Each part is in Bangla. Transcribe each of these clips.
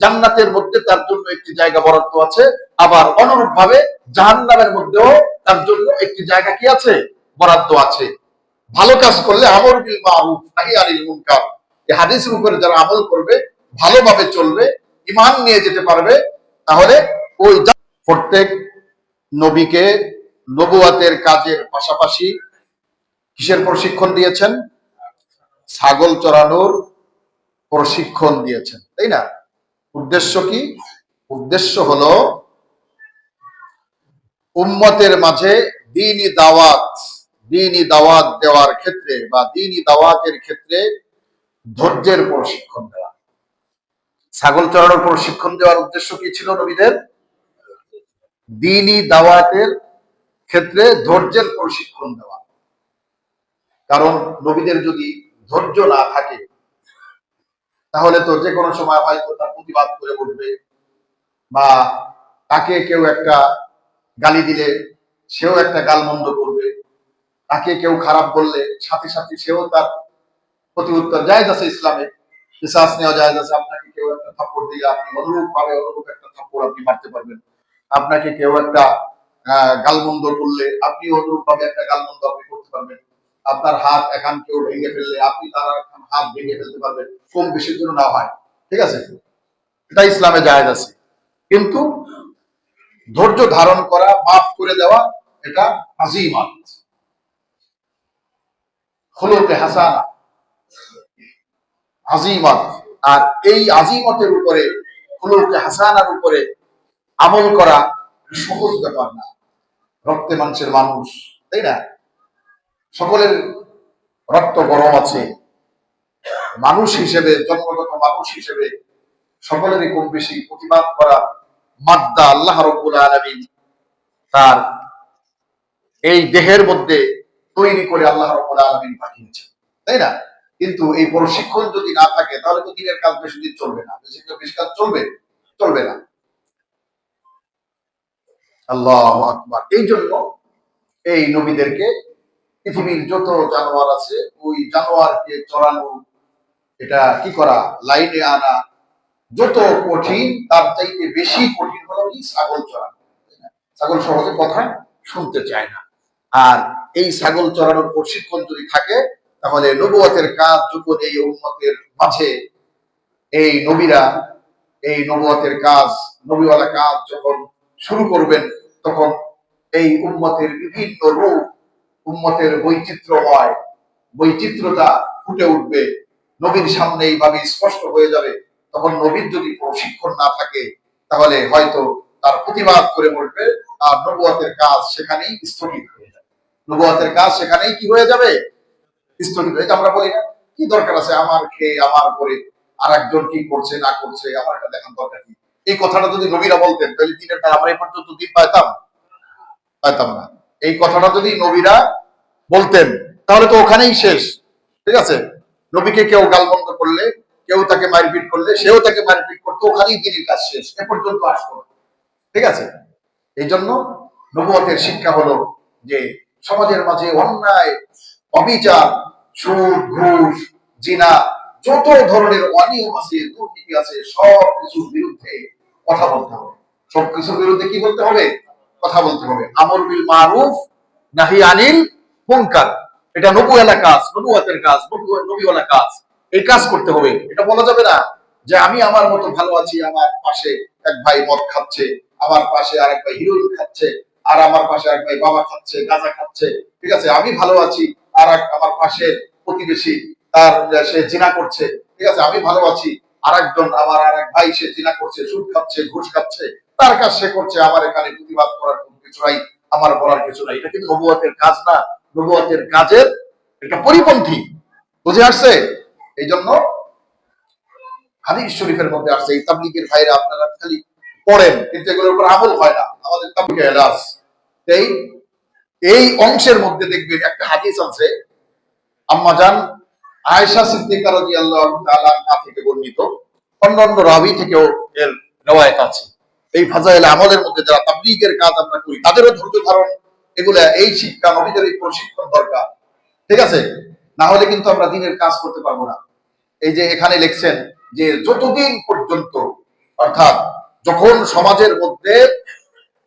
জান্নাতের মধ্যে তার জন্য একটি জায়গা বরাদ্দ আছে। আবার অনুরূপ ভাবে জাহান্নামের মধ্যেও তার জন্য একটি জায়গা কি আছে? বরাদ্দ আছে। ভালো কাজ করলে আমর বিল মারুফ, নাহি আনিল মুনকার। এই হাদিসের উপরে যারা আমল করবে, ভালোভাবে চলবে ইমান নিয়ে যেতে পারবে, তাহলে ওই প্রত্যেক নবীকে নবুয়াতের কাজের পাশাপাশি কিসের প্রশিক্ষণ দিয়েছেন? ছাগল চড়ানোর প্রশিক্ষণ দিয়েছেন, তাই না? উদ্দেশ্য কি? উদ্দেশ্য হলো উম্মতের মাঝে দিনই দাওয়াত দিনই দাওয়াত দেওয়ার ক্ষেত্রে বা দিনই দাওয়াতের ক্ষেত্রে ধৈর্যের প্রশিক্ষণ দেওয়া। ছাগল চড়ানোর প্রশিক্ষণ দেওয়ার উদ্দেশ্য কি ছিল নবীদের? দিনই দাওয়াতের ক্ষেত্রে ধৈর্যের প্রশিক্ষণ দেওয়া। কারণ নবীদের যদি ধৈর্য না থাকে তাহলে তো যে কোনো সময় হয়তো তার প্রতিবাদ করে বসবে বা তাকে কেউ একটা গালি দিলে সেও একটা গালমন্দ করবে। তাকে কেউ খারাপ বললে সাথে সাথে সেও তার প্রতি উত্তর। জায়জ আছে ইসলামে, বিশ্বাস নেওয়া জায়জ আছে। আপনাকে কেউ একটা থাপ্পড় দিলে আপনি অনুরূপ ভাবে অনুরূপ একটা থাপ্পড় আপনি মারতে পারবেন। আপনাকে কেউ একটা গালমন্দ করলে আপনি অনুরূপ ভাবে একটা গালমন্দ আপনি করতে পারবেন। আপনার হাত এখান কেউ ভেঙে ফেললে আপনি তার এখন হাত ভেঙে ফেলতে পারবেন, কম বেশির জন্য না হয়। ঠিক আছে? এটা ইসলামে জায়েজ আছে। কিন্তু ধৈর্য ধারণ করা, মাফ করে দেওয়া, এটা আজিমাত হলোতে হাসানা। আজিমাত আর এই আজিমতের উপরে হলোতে হাসানার উপরে আমল করা সহজ ব্যাপার না। রক্তে মাংসের মানুষ, তাই না? সকলের রক্ত গরম আছে। মানুষ হিসেবে, জন্মগত মানুষ হিসেবে সকলেরই কম বেশি প্রতিবাদ করা মাদ্দা আল্লাহ রব্বুল আলমিন তার এই দেহের মধ্যে তৈরি করে আল্লাহ রব্বুল আলমিন পাঠিয়েছেন। তাই না? কিন্তু এই প্রশিক্ষণ যদি না থাকে, তাহলে তো দিনের কাজ বেশি দিন চলবে না। বেশি বেশি কাজ চলবে চলবে না। আল্লাহ আকবার। এই জন্য এই নবীদেরকে পৃথিবীর যত জানোয়ার আছে, ওই জানোয়ারকে চড়ানো, এটা কি করা? লাইনে আনা, যত কঠিন, তার চাইতে বেশি কঠিন হলো কি? ছাগল চড়ানো ছাগল সহজে কথা শুনতে চায় না। আর এই ছাগল চড়ানোর প্রশিক্ষণ যদি থাকে, তাহলে নবুয়তের কাজ যখন এই উন্মতের মাঝে। এই নবীরা, এই নবুয়তের কাজ, নবীওয়ালা কাজ যখন শুরু করবেন, তখন এই উম্মতের বিভিন্ন রূপ উম্মতের বৈচিত্র্যময় বৈচিত্র্যতা ফুটে উঠবে। নবীর সামনে এইভাবে স্পষ্ট হয়ে যাবে। তখন নবীর যদি প্রশিক্ষণ না থাকে, তাহলে হয়তো তার প্রতিবাদ করে বলবে, আর নবুয়াতের কাজ সেখানেই স্থগিত হয়ে যাবে। নবুয়াতের কাজ সেখানেই কি হয়ে যাবে? স্থগিত হয়ে আমরা বলি না। কি দরকার আছে আমার খেয়ে, আমার করে আর একজন কি করছে, না করছে, আমার এটা দেখার দরকার কি? এই কথাটা যদি নবীরা বলতেন, তাহলে দিনের আমরা এই পর্যন্ত দিন পাইতাম? পাইতাম না। এই কথাটা যদি নবীরা বলতেন, তাহলে তো ওখানেই শেষ। ঠিক আছে? নবীকে কেউ গালবন্ধ করলে, কেউ তাকে মারপিট করলে, সেও তাকে মারপিট করতো, ওখানেই দিনের কাজ শেষ। এ পর্যন্ত আসতো ঠিক আছে? এই জন্য নবুয়তের শিক্ষা হলো যে, সমাজের মাঝে অন্যায়, অবিচার সুদ ঘুষ, জিনা, যত ধরনের অনিয়ম আছে, দুর্নীতি আছে সব কিছুর বিরুদ্ধে কথা বলতে হবে। সব কিছুর বিরুদ্ধে কি বলতে হবে? কথা বলতে হবে। আমর বিল মারুফ, নাহি আনিল মুনকার। এটা নবুয়ালা কাজ নবুয়াতের কাজ নবু- নবীওয়ালা কাজ। এই কাজ করতে হবে। এটা বলা যাবে না যে আমি আমার মতো ভালো আছি, আমার পাশে এক ভাই মদ খাচ্ছে, আমার পাশে আরেক ভাই হিরোইন খাচ্ছে, আর আমার পাশে এক ভাই বাবা খাচ্ছে, গাঁজা খাচ্ছে। ঠিক আছে, আমি ভালো আছি, আর এক আমার পাশে প্রতিবেশী, তার সে জিনা করছে। ঠিক আছে, আমি ভালো আছি আর একজন আমার আর এক ভাই সে জিনা করছে, সুদ খাচ্ছে, ঘুষ খাচ্ছে। তার কাজ সে করছে, আমার এখানে প্রতিবাদ করার কোনো কিছু নাই, আমার বলার কিছু নাই। এটা কিন্তু নবুয়াতের কাজ না নবুয়াতের কাজের এটা পরিপন্থী। বুঝে আসছে? এই জন্য হাদিস শরীফের মধ্যে আসছে, এই তাবলিগের ভাইরা আপনারা খালি পড়েন, কিন্তু এগুলোর উপর আমল হয় না। আমাদের তাবলিগে এলাস এই এই অংশের মধ্যে দেখবেন একটা হাদিস আছে আম্মাজান আয়েশা সিদ্দিকা রাদিয়াল্লাহু তাআলা থেকে বর্ণিত, অন্যান্য রাবি থেকেও এর রওয়ায়াত আছে। এই ফাজাইল আমলের মধ্যে যারা তাবলীগের কাজ আমরা করি, তাদেরও ধৈর্য ধারণ, এগুলা এই শিক্ষা নবীদের এই প্রশিক্ষণ দরকার। ঠিক আছে? না হলে কিন্তু আমরা দিনের কাজ করতে পারব না। এই যে এখানে লিখছেন যে যতদিন পর্যন্ত, অর্থাৎ যখন সমাজের মধ্যে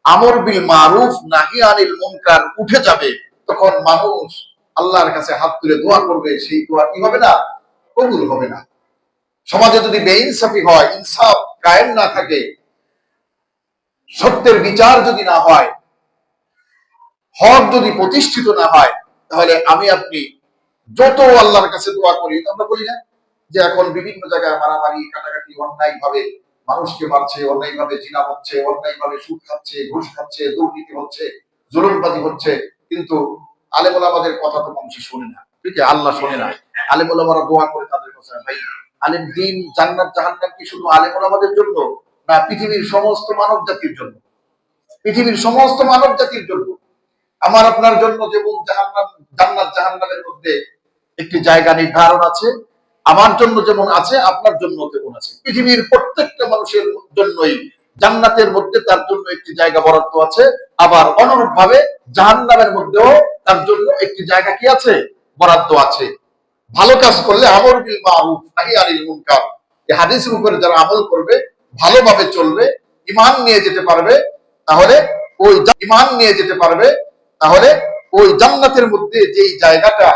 আমর বিল মারুফ, নাহি আনিল মুনকার উঠে যাবে, তখন মানুষ আল্লাহর কাছে হাত তুলে দোয়া করবে, সেই দোয়া কি হবে না? কবুল হবে না। সমাজে যদি বেইনসাফি হয়, ইনসাফ কায়েম না থাকে সত্যের বিচার যদি না হয়, হক যদি প্রতিষ্ঠিত না হয়, তাহলে আমি আপনি যত আল্লাহর কাছে দোয়া করি, আমরা বলি না যে এখন বিভিন্ন জায়গায় মারামারি, কাটাকাটি অন্যায় ভাবে মানুষকে মারছে অন্যায় ভাবে জিনা হচ্ছে অন্যায় ভাবে সুদ খাচ্ছে, ঘুষ খাচ্ছে, দুর্নীতি হচ্ছে জুলুমবাদী হচ্ছে, কিন্তু আলেমুল আমাদের কথা তো মানুষ শোনে না। ঠিক আছে? আল্লাহ শোনে না। আলেমুল আমারা দোয়া করে তাদের কথা। ভাই, আলেম দিন জান্নাত, জাহান্নাম কি শুধু আলেমুল আমাদের জন্য? না, পৃথিবীর সমস্ত মানব জাতির জন্য। পৃথিবীর সমস্ত মানব জাতির জন্য। আমার আপনার জন্য যেমন জাহান্নাম, জান্নাত জাহান্নামের মধ্যে একটি জায়গা নির্ধারণ আছে, আমার জন্য যেমন আছে, আপনার জন্য তেমন আছে। পৃথিবীর প্রত্যেকটা মানুষের জন্যই জান্নাতের মধ্যে তার জন্য একটি জায়গা বরাদ্দ আছে। আবার অনুরূপ ভাবে জাহান্নামের মধ্যেও তার জন্য একটি জায়গা কি আছে? বরাদ্দ আছে। ভালো কাজ করলে আমর বিল মারুফ, নাহি আনিল মুনকার। এই হাদিসের উপরে যারা আমল করবে ভালোভাবে চলবে ইমান নিয়ে যেতে পারবে, তাহলে ওই ইমান নিয়ে যেতে পারবে, তাহলে ওই জান্নাতের মধ্যে যেই জায়গাটা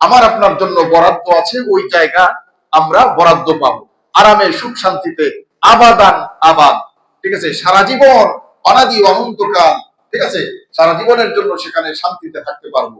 আমার আপনার জন্য বরাদ্দ আছে, ওই জায়গা আমরা বরাদ্দ পাবো। আরামে সুখ শান্তিতে, আবাদান আবাদ। ঠিক আছে? সারা জীবন অনাদি অনন্তকাল, ঠিক আছে? সারা জীবনের জন্য সেখানে শান্তিতে থাকতে পারব।